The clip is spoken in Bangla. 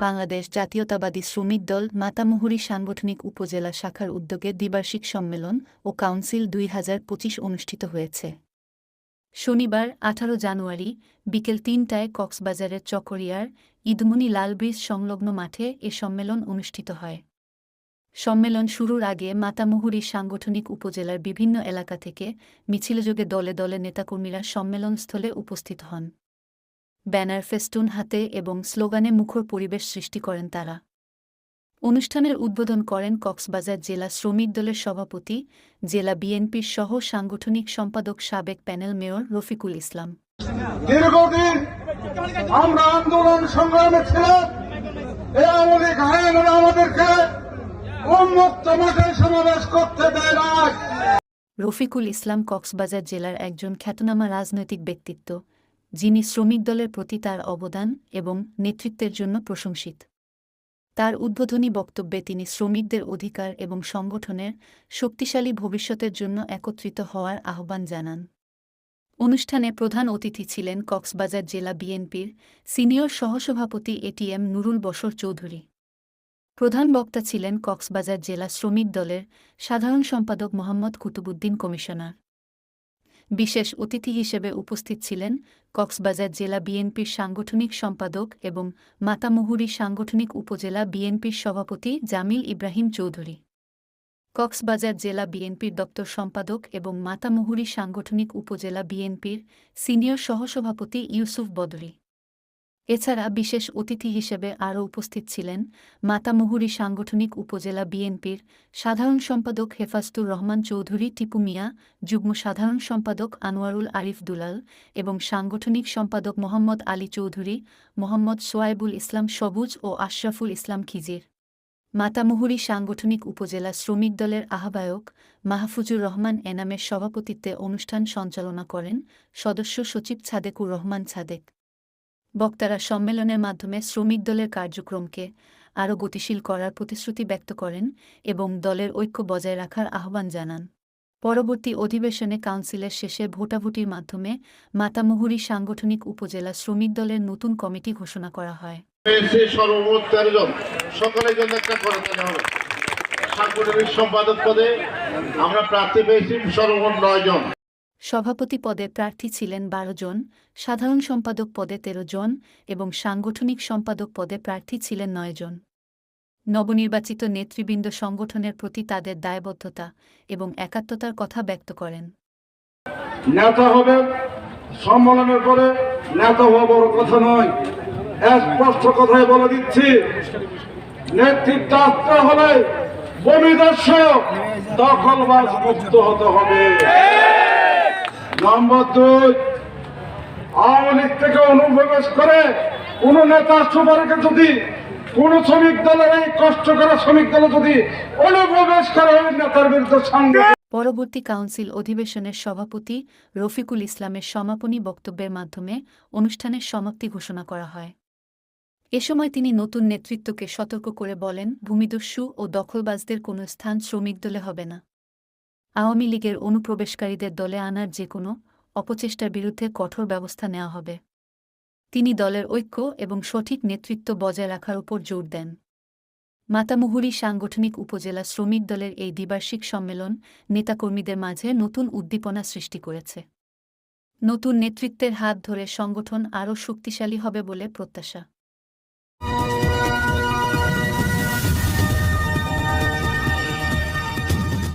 বাংলাদেশ জাতীয়তাবাদী শ্রমিক দল মাতামুহুরী সাংগঠনিক উপজেলা শাখার উদ্যোগে দ্বিবার্ষিক সম্মেলন ও কাউন্সিল দুই হাজার পঁচিশ অনুষ্ঠিত হয়েছে। শনিবার, আঠারো জানুয়ারি, বিকেল তিনটায় কক্সবাজারের চকরিয়ার ঈদমুনি লালব্রিজ সংলগ্ন মাঠে এ সম্মেলন অনুষ্ঠিত হয়। সম্মেলন শুরুর আগে মাতামুহুরী সাংগঠনিক উপজেলার বিভিন্ন এলাকা থেকে মিছিলযোগে দলে দলে নেতাকর্মীরা সম্মেলনস্থলে উপস্থিত হন। ব্যানার ফেস্টুন হাতে এবং স্লোগানে মুখর পরিবেশ সৃষ্টি করেন তারা। অনুষ্ঠানের উদ্বোধন করেন কক্সবাজার জেলা শ্রমিক দলের সভাপতি জেলা বিএনপির সহ সাংগঠনিক সম্পাদক সাবেক প্যানেল মেয়র রফিকুল ইসলাম। দীর্ঘদিন আমরা আন্দোলন সংগ্রামে ছিলাম। আমাদেরকে উন্মুক্ত মাঠে সমাবেশ করতে দেয় না রফিকুল ইসলাম কক্সবাজার জেলার একজন খ্যাতনামা রাজনৈতিক ব্যক্তিত্ব। যিনি শ্রমিক দলের প্রতি তার অবদান এবং নেতৃত্বের জন্য প্রশংসিত। তার উদ্বোধনী বক্তব্যে তিনি শ্রমিকদের অধিকার এবং সংগঠনের শক্তিশালী ভবিষ্যতের জন্য একত্রিত হওয়ার আহ্বান জানান। অনুষ্ঠানে প্রধান অতিথি ছিলেন কক্সবাজার জেলা বিএনপির সিনিয়র সহসভাপতি এটিএম নুরুল বসর চৌধুরী। প্রধান বক্তা ছিলেন কক্সবাজার জেলা শ্রমিক দলের সাধারণ সম্পাদক মোহাম্মদ কুতুবুদ্দিন কমিশনার। বিশেষ অতিথি হিসেবে উপস্থিত ছিলেন কক্সবাজার জেলা বিএনপির সাংগঠনিক সম্পাদক এবং মাতামুহুরী সাংগঠনিক উপজেলা বিএনপির সভাপতি জামিল ইব্রাহিম চৌধুরী। কক্সবাজার জেলা বিএনপির দপ্তর সম্পাদক এবং মাতামুহুরী সাংগঠনিক উপজেলা বিএনপির সিনিয়র সহসভাপতি ইউসুফ বদরি। এছাড়া বিশেষ অতিথি হিসেবে আরও উপস্থিত ছিলেন মাতামুহুরী সাংগঠনিক উপজেলা বিএনপির সাধারণ সম্পাদক হেফাজতুর রহমান চৌধুরী, টিপু মিয়া, যুগ্ম সাধারণ সম্পাদক আনোয়ারুল আরিফ দুলাল এবং সাংগঠনিক সম্পাদক মোহাম্মদ আলী চৌধুরী, মোহাম্মদ সোয়াইবুল ইসলাম সবুজ ও আশরাফুল ইসলাম খিজির। মাতামুহুরী সাংগঠনিক উপজেলা শ্রমিক দলের আহ্বায়ক মাহফুজুর রহমান এনামের সভাপতিত্বে অনুষ্ঠান সঞ্চালনা করেন সদস্য সচিব ছাদেকুর রহমান ছাদেক। বক্তারা সম্মেলনের মাধ্যমে শ্রমিক দলের কার্যক্রমকে আরও গতিশীল করার প্রতিশ্রুতি ব্যক্ত করেন এবং দলের ঐক্য বজায় রাখার আহ্বান জানান। পরবর্তী অধিবেশনে কাউন্সিলের শেষে ভোটাভুটির মাধ্যমে মাতামুহুরী সাংগঠনিক উপজেলা শ্রমিক দলের নতুন কমিটি ঘোষণা করা হয়। সাংগঠনিক সম্পাদক পদে আমরা প্রার্থী পেয়েছি সর্বমোট নয় জন। সভাপতি পদে প্রার্থী ছিলেন বারো জন, সাধারণ সম্পাদক পদে তেরো জন এবং সাংগঠনিক সম্পাদক পদে প্রার্থী ছিলেন নয় জন। নবনির্বাচিত নেতৃবৃন্দ সংগঠনের প্রতি তাদের দায়বদ্ধতা এবং একাত্মতার কথা ব্যক্ত করেন। নেতা হবে সম্মেলনের পরে নেতা হওয়া বড় কথা নয়। স্পষ্ট কথাই বলে দিচ্ছি, নেতৃত্ব আসতে হলে ভূমিদর্শ দখলবাজ মুক্ত হতে হবে। নম্বর দুই। আওয়ামী লীগ থেকে অনুপ্রবেশ করে কোন নেতা সুপারকে যদি কোন শ্রমিক দলের এই কষ্ট করা শ্রমিক দলে যদি অনুপ্রবেশ করে, ওই নেতার বিরুদ্ধে সঙ্গে পরবর্তী কাউন্সিল অধিবেশনের সভাপতি রফিকুল ইসলামের সমাপনী বক্তব্যের মাধ্যমে অনুষ্ঠানের সমাপ্তি ঘোষণা করা হয়। এ সময় তিনি নতুন নেতৃত্বকে সতর্ক করে বলেন, ভূমিদস্যু ও দখলবাজদের কোনো স্থান শ্রমিক দলে হবে না। আওয়ামী লীগের অনুপ্রবেশকারীদের দলে আনার যে কোনো অপচেষ্টার বিরুদ্ধে কঠোর ব্যবস্থা নেওয়া হবে। তিনি দলের ঐক্য এবং সঠিক নেতৃত্ব বজায় রাখার উপর জোর দেন। মাতামুহুরী সাংগঠনিক উপজেলা শ্রমিক দলের এই দ্বিবার্ষিক সম্মেলন নেতাকর্মীদের মাঝে নতুন উদ্দীপনা সৃষ্টি করেছে। নতুন নেতৃত্বের হাত ধরে সংগঠন আরও শক্তিশালী হবে বলে প্রত্যাশা।